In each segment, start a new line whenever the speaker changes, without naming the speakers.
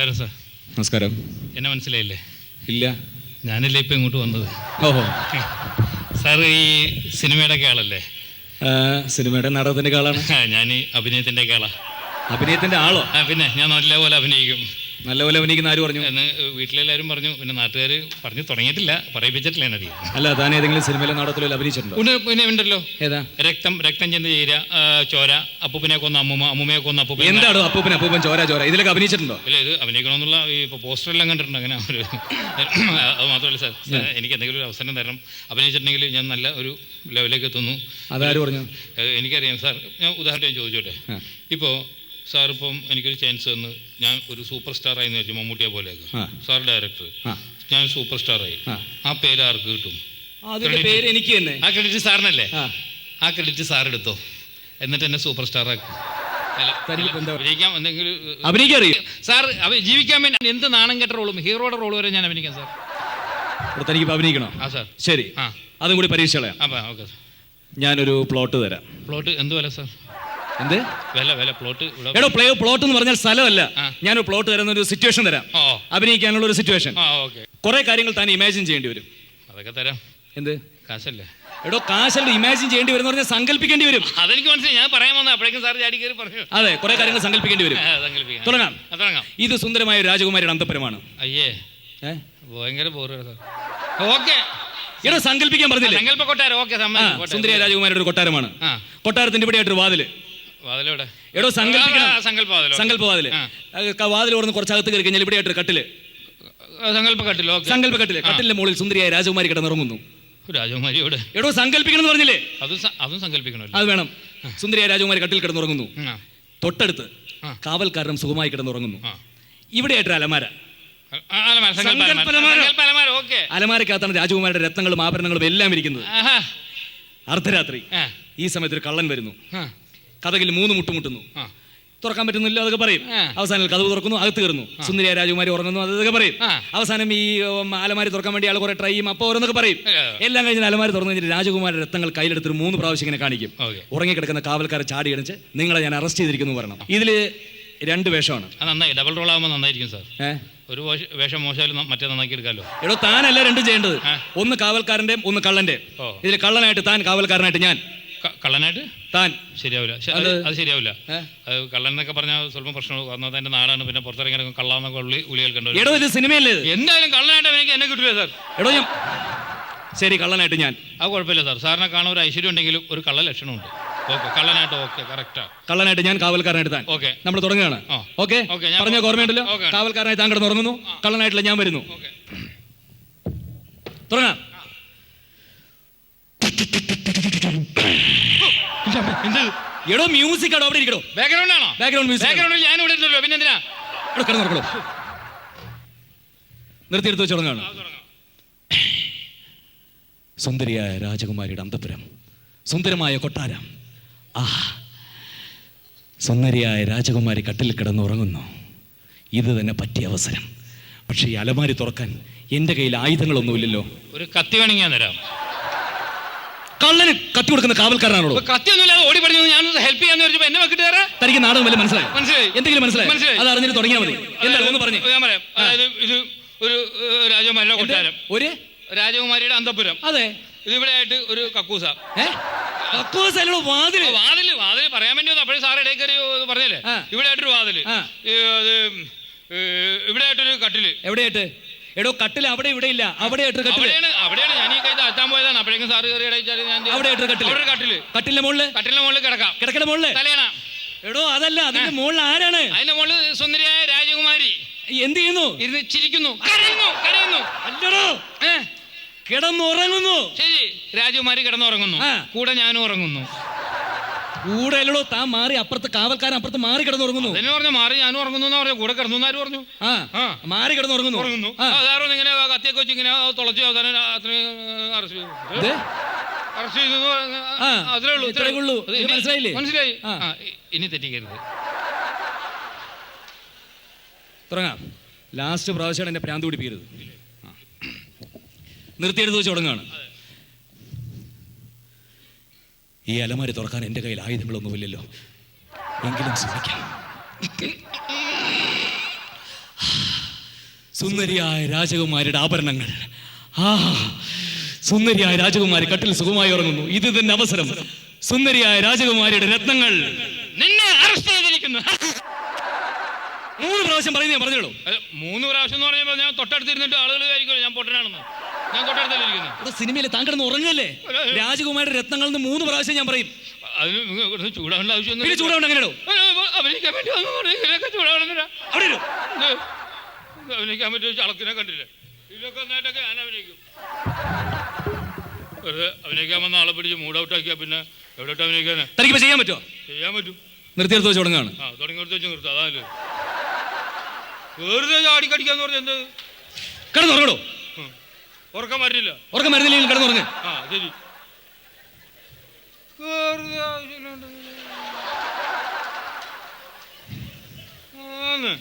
നമസ്കാരം സാർ.
നമസ്കാരം.
എന്നെ മനസ്സിലായില്ലേ?
ഇല്ല.
ഞാനല്ലേ ഇപ്പം ഇങ്ങോട്ട് വന്നത്.
ഓഹോ.
സാർ ഈ സിനിമയുടെ ഒക്കെ ആളല്ലേ
സിനിമയുടെ നാടകത്തിന്റെ ആളാണ്
ഞാൻ ഈ അഭിനയത്തിന്റെ ഒക്കെ അഭിനയത്തിന്റെ
അഭിനയത്തിന്റെ ആളോ?
ആ പിന്നെ ഞാൻ നല്ലപോലെ അഭിനയിക്കും.
നല്ലപോലെ അഭിനയിക്കുന്ന ആര് പറഞ്ഞു?
എന്ന് വീട്ടിലെല്ലാവരും പറഞ്ഞു. പിന്നെ നാട്ടുകാർ പറഞ്ഞു തുടങ്ങിയിട്ടില്ല. പറയിപ്പിച്ചിട്ടില്ല എന്നറിയാം
അല്ല താൻ ഏതെങ്കിലും സിനിമയിലെ നാടകത്തിലോ അഭിനയിച്ചിട്ടുണ്ടോ?
ഉണ്ട് പിന്നെ ഉണ്ടല്ലോ.
ഏതാ?
രക്തം രക്തം ചെന്ന് ചേര ആ, ചോര അപ്പൂപ്പനെ കൊന്ന അമ്മൂമ്മ അമ്മൂമ്മയെ കൊന്ന അപ്പൂപ്പ
എന്താണ് അപ്പൂപ്പൻ അപ്പൂപ്പൻ ചോര ചോര? ഇതിലൊക്കെ അഭിനയിച്ചിട്ടുണ്ടോ?
ഇല്ല ഇത് അഭിനയിക്കണമെന്നുള്ള ഈ ഇപ്പോൾ പോസ്റ്ററെല്ലാം കണ്ടിട്ടുണ്ട് അങ്ങനെ ഒരു അത് മാത്രമല്ല സാർ. സാർ, എനിക്ക് എന്തെങ്കിലും ഒരു അവസരം തരണം. അഭിനയിച്ചിട്ടുണ്ടെങ്കിൽ ഞാൻ നല്ല ഒരു ലെവലിലേക്ക് എത്തുന്നു.
അതാര് പറഞ്ഞു?
എനിക്കറിയാം സാർ. ഞാൻ ഉദാഹരണം ചോദിച്ചോട്ടെ.
ആ.
ഇപ്പോൾ സാർ ഇപ്പം എനിക്കൊരു ചാൻസ് തന്ന്. ഞാൻ ഒരു സൂപ്പർ സ്റ്റാർ ആയി വെച്ചു മമ്മൂട്ടിയെ പോലെയൊക്കെ.
ആ.
സാർ ഡയറക്ടർ ഞാൻ സൂപ്പർ സ്റ്റാർ ആയി.
ആ.
പേര് ആർക്ക് കിട്ടും?
അതിന്റെ പേര് എനിക്ക് തന്നെ.
ആ ക്രെഡിറ്റ് സാറിനല്ലേ?
ആ.
ക്രെഡിറ്റ് സാർ എടുത്തോ. എന്നിട്ട് എന്നെ സൂപ്പർ സ്റ്റാർ ആക്കി. അല്ല,
തനിക്കിപ്പോ എന്താ
അഭിനയിക്കാം എന്തെങ്കിലും
അഭിനയിക്കാൻ അറിയും
സാർ അവ- ജീവിക്കാൻ വേണ്ടി എന്ത് നാണം കെട്ട റോളും ഹീറോയുടെ റോൾ വരെ ഞാൻ അഭിനയിക്കാം സാർ.
ഇവിടെ തനിക്ക് അഭിനയിക്കണോ?
ആ സാർ.
ശരി.
ആ.
അതും കൂടി പരീക്ഷ കളയാം.
അപ്പം ഓക്കെ
ഞാനൊരു പ്ലോട്ട് തരാം.
പ്ലോട്ട് എന്തുവല്ല സാർ?
എന്ത്?
വില വില പ്ലോട്ട്
എടോ പ്ലേ പ്ലോട്ട് എന്ന് പറഞ്ഞാൽ സ്ഥലമല്ല.
ഞാൻ
ഞാനൊരു പ്ലോട്ട് തരുന്ന ഒരു സിറ്റുവേഷൻ തരാം. അഭിനയിക്കാനുള്ള ഒരു സിറ്റുവേഷൻ കുറെ കാര്യങ്ങൾ താൻ ഇമാജിൻ ചെയ്യേണ്ടി വരും.
അതൊക്കെ തരാം.
എന്ത്?
കാശല്ലേ.
എടോ കാശല്ല ഇമാജിൻ ചെയ്യേണ്ടി വരും പറഞ്ഞാൽ സങ്കല്പിക്കേണ്ടി വരും.
അതെനിക്ക് മനസ്സിലായി. ഞാൻ പറയാൻ വന്ന അപ്പോഴേക്കും സാർ ചാടി കയറി പറഞ്ഞു.
അതെ കുറെ കാര്യങ്ങൾ സങ്കല്പിക്കേണ്ടി വരും. തുടങ്ങാം.
തുടങ്ങാം.
ഇത് സുന്ദരമായ ഒരു രാജകുമാരിയുടെ അന്തപരമാണ്
അയ്യേ? ഭയങ്കര ഓക്കെ
എടോ സങ്കല്പിക്കാൻ പറഞ്ഞില്ലേ?
സങ്കല്പ കൊട്ടാരം. ഓക്കെ
സുന്ദരിയ രാജകുമാരിയുടെ ഒരു കൊട്ടാരമാണ്. കൊട്ടാരത്തിന്റെ ഇവിടെയായിട്ടൊരു
വാതിൽ.
എടോ സങ്കല്പിക്കണം
സങ്കല്പ
വാതിൽ വാതിൽ ഓർന്ന് കുറച്ചകത്ത് കയറി കഴിഞ്ഞാൽ ഇവിടെയായിട്ടൊരു കട്ടിൽ.
സങ്കല്പ കട്ടിലോ ഓക്കെ.
സങ്കല്പ കട്ടിൽ കട്ടിലിന്റെ മുകളിൽ സുന്ദരിയായ രാജകുമാരി കിടന്നിറങ്ങുന്നു.
രാജകുമാരിയോട്?
എടോ സങ്കല്പിക്കണം എന്ന് പറഞ്ഞില്ലേ?
അതും അതും സങ്കല്പിക്കണം
അത് വേണം. സുന്ദരിയായ രാജകുമാരി കട്ടിൽ കിടന്നുറങ്ങുന്നു. തൊട്ടടുത്ത്. കാവൽക്കാരനും സുഖമായി കിടന്നുറങ്ങുന്നു.
ഇവിടെ
ഇവിടെയായിട്ടൊരു അലമാര. അലമാരക്കകത്താണ് രാജകുമാരുടെ രത്നങ്ങളും ആഭരണങ്ങളും എല്ലാം ഇരിക്കുന്നത്. അർദ്ധരാത്രി. ഈ സമയത്ത് ഒരു കള്ളൻ വരുന്നു. കഥകിൽ മൂന്ന് മുട്ടുമുട്ടുന്നു. തുറക്കാൻ പറ്റുന്നില്ല അതൊക്കെ പറയും. അവസാനം കഥവ് തുറക്കുന്നു അകത്ത് കയറുന്നു സുന്ദരിയ രാജകുമാരി ഉറങ്ങുന്നു അതൊക്കെ പറയും. അവസാനം ഈ അലമാരി തുറക്കാൻ വേണ്ടി ആൾ കുറെ ട്രൈ ചെയ്യും. അപ്പോൾ ഓരോന്നൊക്കെ പറയും. എല്ലാം കഴിഞ്ഞ അലമാരി തുറന്നു കഴിഞ്ഞിട്ട് രാജകുമാരി രത്നങ്ങൾ കയ്യിലെടുത്തിട്ട് മൂന്ന് പ്രാവശ്യം ഇങ്ങനെ കാണിക്കും.
ഉറങ്ങി
ഉറങ്ങിക്കിടക്കുന്ന കാവൽക്കാരെ ചാടി അടിച്ച് നിങ്ങളെ ഞാൻ അറസ്റ്റ് ചെയ്തിരിക്കുന്നു പറയണം. ഇതിൽ രണ്ട് വേഷമാണ്.
നന്നായി. ഡബിൾ റോൾ ആകുമ്പോൾ നന്നായിരിക്കും സാർ ഒരു വേഷ- മോശമായാലും മറ്റേ നന്നാക്കി എടുക്കാമല്ലോ
എടോ താനല്ല രണ്ടും ചെയ്യേണ്ടത്. ഒന്ന് കാവൽക്കാരന്റെയും ഒന്ന്
കള്ളന്റെയും.
ഇതിൽ കള്ളനായിട്ട് താൻ കാവൽക്കാരനായിട്ട് ഞാൻ.
കള്ളനായിട്ട്?
താൻ
ശരിയാവില്ല. അത് അത് ശരിയാവില്ല? അത് കള്ളൻ എന്നൊക്കെ പറഞ്ഞാൽ സ്വല്പം പ്രശ്നമുള്ളൂ. കാരണം എന്റെ നാടാണ്. പിന്നെ പുറത്തിറങ്ങി കള്ളാന്നൊക്കെ ഉള്ളി ഉളി കേൾക്കേണ്ടി വരും
എടോ ഇത് സിനിമയല്ലേ
എന്തായാലും കള്ളനായിട്ട് എനിക്ക് എന്നെ കിട്ടില്ല സാർ.
എടോ ഞാൻ ശരി കള്ളനായിട്ട് ഞാൻ.
അത് കുഴപ്പമില്ല സാർ. സാറിനെ കാണാൻ ഒരു ഐശ്വര്യം ഉണ്ടെങ്കിലും ഒരു കള്ള ലക്ഷണമുണ്ട്. ഓക്കെ കള്ളനായിട്ട് ഓക്കെ കറക്റ്റാ
കള്ളനായിട്ട് ഞാൻ കാവൽക്കാരനായിട്ട് താൻ.
ഓക്കെ.
നമ്മൾ തുടങ്ങുകയാണ്. ഓക്കെ? പറഞ്ഞ ഓർമ്മയുണ്ടല്ലോ. കാവൽക്കാരനായി താൻ കിടന്ന് ഉറങ്ങുന്നു. കള്ളനായിട്ടില്ല ഞാൻ വരുന്നു. തുടങ്ങാം.
എന്ത്?
എടോ മ്യൂസിക് ആണോ അവിടെ ഇരിക്കടോ.
ബാക്ക്ഗ്രൗണ്ട് ആണോ?
ബാക്ക്ഗ്രൗണ്ട് മ്യൂസിക്
ബാക്ക്ഗ്രൗണ്ടിൽ ഞാൻ ഇവിടെ ഇല്ലല്ലോ. പിന്നെ എന്തിനാ?
എടോ നടക്കണോ നിർത്തിയെടുത്ത് വെച്ച് തുടങ്ങാണ്. സുന്ദരിയായ രാജകുമാരിയുടെ അന്തപുരം സുന്ദരമായ കൊട്ടാരം. ആ സുന്ദരിയായ രാജകുമാരി കട്ടിൽ കിടന്നുറങ്ങുന്നു ഇത് തന്നെ പറ്റിയ അവസരം. പക്ഷേ ഈ അലമാരി തുറക്കാൻ എന്റെ കയ്യിൽ ആയുധങ്ങളൊന്നുമില്ലല്ലോ.
ഒരു കത്തി വേണമെങ്കിൽ ഞാൻ തരാം.
കള്ളന് കത്തി കൊടുക്കുന്ന കാവൽക്കാരനാണോ?
കത്തിയൊന്നുമില്ലാതെ ഓടി പറഞ്ഞു ഞാൻ ഹെൽപ്പ് ചെയ്യാന്ന് വെച്ചപ്പോ എന്നെ വെക്കിട്ട് തരാ
തനിക്ക് നാടകം വല്ല മനസ്സിലായി?
മനസ്സിലായി.
എന്തെങ്കിലും മനസ്സിലായി. അത് അറിഞ്ഞിട്ട് തുടങ്ങിയാൽ മതി. ഒന്ന് പറഞ്ഞു.
ഞാൻ പറയാം. അതായത് ഇത് ഒരു രാജകുമാരിയുടെ കൊട്ടാരം.
ഒരു?
രാജകുമാരിയുടെ അന്തപുരം.
അതെ.
ഇതിവിടെ ആയിട്ട് ഒരു കക്കൂസ. വാതിൽ. വാതിൽ വാതിൽ പറയാൻ വേണ്ടി വന്നു അപ്പോഴും സാറ് ഇടയിൽ കയറി പറഞ്ഞല്ലേ. ഇവിടെ ആയിട്ടൊരു വാതിൽ. ഇവിടെ ആയിട്ടൊരു കട്ടിൽ.
എവിടെയായിട്ട്? എടോ കട്ടിൽ അവിടെ ഇവിടെ ഇല്ല. അവിടെ
അവിടെയാണ് അവിടെയാണ് താഴ്ത്താൻ പോയതാണ്. അപ്പോഴേക്കും സാറ് കയറി ഇടയിച്ചാൽ ഞാൻ
അവിടെ കട്ടിൽ.
അവിടെ ഒരു കട്ടിൽ.
കട്ടിലിന്റെ മുകളിൽ?
കട്ടിലിന്റെ മുകളിൽ കിടക്കാം.
കിടക്കട മുകളിൽ?
തലയണ.
എടോ അതല്ല അതിന്റെ മുകളിൽ ആരാണ്?
അതിന്റെ മുകളിൽ സുന്ദരിയായ രാജകുമാരി.
എന്ത് ചെയ്യുന്നു?
ഇരുന്ന് ചിരിക്കുന്നു. കരയുന്നു കരയുന്നു.
അല്ലടോ. കിടന്നുറങ്ങുന്നു.
ശരി. രാജകുമാരി കിടന്നുറങ്ങുന്നു. കൂടെ ഞാനും ഉറങ്ങുന്നു.
കൂടെ അല്ലടോ താൻ മാറി അപ്പുറത്ത് കാവൽക്കാരൻ അപ്പുറത്ത് മാറി കിടന്നുറങ്ങുന്നു
അതിന് പറഞ്ഞു മാറി ഞാൻ ഉറങ്ങുന്നു എന്ന് പറഞ്ഞു കൂടെ കിടന്നു ആര് പറഞ്ഞു
ആ
ആ.
മാറി കിടന്നുറങ്ങുന്നു
ഉറങ്ങുന്നു
ആ.
അതാരും ഇങ്ങനെ കത്തിയൊക്കെ വെച്ച് ഇങ്ങനെ തുളച്ച് അവസാനം അറസ്റ്റ് ചെയ്തു
ഇത്?
അറസ്റ്റ് ചെയ്തു എന്ന് പറഞ്ഞ-
ആ.
അത്രേ ഉള്ളൂ
ഇത്രേ ഉള്ളൂ.
അത്
ഇത്
ഇനി-
മനസ്സിലായില്ലേ?
മനസ്സിലായി
ആ.
ആ, ഇ- ഇനി തെറ്റിക്കരുത്
തുടങ്ങാം ലാസ്റ്റ് പ്രാവശ്യമാണ് എന്നെ പ്രാന്ത് പിടിപ്പിക്കരുത് ആ. നിർത്തിയെടുത്ത് വെച്ച് തുടങ്ങാണ് ഈ അലമാരി തുറക്കാൻ എന്റെ കയ്യിൽ ആയുധങ്ങളൊന്നുമില്ലല്ലോ. എങ്കിലും ശ്രമിക്കാം. സുന്ദരിയായ രാജകുമാരിയുടെ ആഭരണങ്ങൾ. ആ സുന്ദരിയായ രാജകുമാരി കട്ടിൽ സുഖമായി ഉറങ്ങുന്നു. ഇത് തന്നെ അവസരം. സുന്ദരിയായ രാജകുമാരിയുടെ രത്നങ്ങൾ.
നിന്നെ അറസ്റ്റ് ചെയ്തിരിക്കുന്നു
മൂന്ന് പ്രാവശ്യം പറയുന്നേ പറഞ്ഞോളൂ
മൂന്ന് പ്രാവശ്യം എന്ന് പറഞ്ഞപ്പോൾ ഞാൻ തൊട്ടടുത്തിരുന്നിട്ട് ആളുകൾ വിചാരിക്കുമല്ലോ ഞാൻ പൊട്ടനാണെന്ന്. ഞാൻ തൊട്ടടുത്തല്ലേ
ഇവിടെ സിനിമയിൽ താൻ കിടന്ന് ഉറങ്ങല്ലേ? രാജകുമാരുടെ രത്നങ്ങൾ എന്ന് മൂന്ന് പ്രാവശ്യം ഞാൻ പറയും.
അതിന് നിങ്ങൾ ഇവിടുന്ന് ചൂടാവേണ്ട ആവശ്യമൊന്നും
പിന്നെ ചൂടാവണ്ട എങ്ങനെയാണോ
അഭിനയിക്കാൻ വേണ്ടി വന്നു പറഞ്ഞു ഇങ്ങനെയൊക്കെ ചൂടാവണമെന്നില്ല
അവിടെ ഇരു.
ഇത് അഭിനയിക്കാൻ പറ്റിയ ചളക്കിനെ കണ്ടില്ലേ? ഇതിലൊക്കെ ഒന്നായിട്ടൊക്കെ ഞാൻ അഭിനയിക്കും. വെറുതെ അഭിനയിക്കാൻ വന്ന ആളെ പിടിച്ച് മൂഡ് ഔട്ട് ആക്കിയാൽ പിന്നെ എവിടെയിട്ട് അഭിനയിക്കാനാ?
തനിക്കിപ്പോ ചെയ്യാൻ പറ്റുമോ
ചെയ്യാൻ പറ്റും.
നിർത്തിയെടുത്ത് വെച്ച്
ആ വെച്ച് നിർത്താം. അതല്ലേ വെറുതെ ചാടിക്കടിക്കാന്ന് പറഞ്ഞ എന്ത്. ഉറക്കം വരില്ല
ഉറക്കം മരുന്നില്ലെങ്കിൽ കിടന്നുറങ്ങ്.
ആ ശരി. വെറുതെ ആവശ്യമില്ലാണ്ട് ആന്ന്.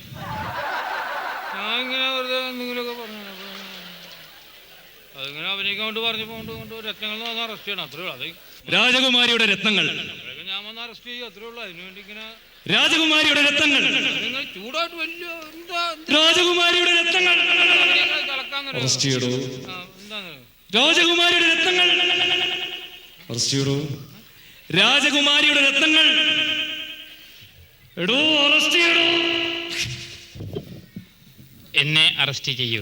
ഞാൻ ഇങ്ങനെ വെറുതെ എന്തെങ്കിലുമൊക്കെ പറഞ്ഞു അതിങ്ങനെ അഭിനയിക്കാൻ കൊണ്ട് പറഞ്ഞു പോകൊണ്ട് കൊണ്ട് രത്നങ്ങൾ വന്ന് അറസ്റ്റ് ചെയ്യണം. അത്രേ ഉള്ളൂ. അത്
രാജകുമാരിയുടെ രത്നങ്ങൾ.
അപ്പോഴൊക്കെ ഞാൻ വന്ന് അറസ്റ്റ് ചെയ്യും. അത്രേ ഉള്ളൂ. അതിനുവേണ്ടി ഇങ്ങനെ
രാജകുമാരിയുടെ
രക്തങ്ങൾ
രാജകുമാരിയുടെ
രക്തങ്ങൾ
അറസ്റ്റ് ചെയ്യടോ രാജകുമാരിയുടെ രക്തങ്ങൾ അറസ്റ്റ് ചെയ്യടോ രാജകുമാരിയുടെ രക്തങ്ങൾ എടോ അറസ്റ്റ് ചെയ്യടോ.
എന്നെ അറസ്റ്റ് ചെയ്യൂ.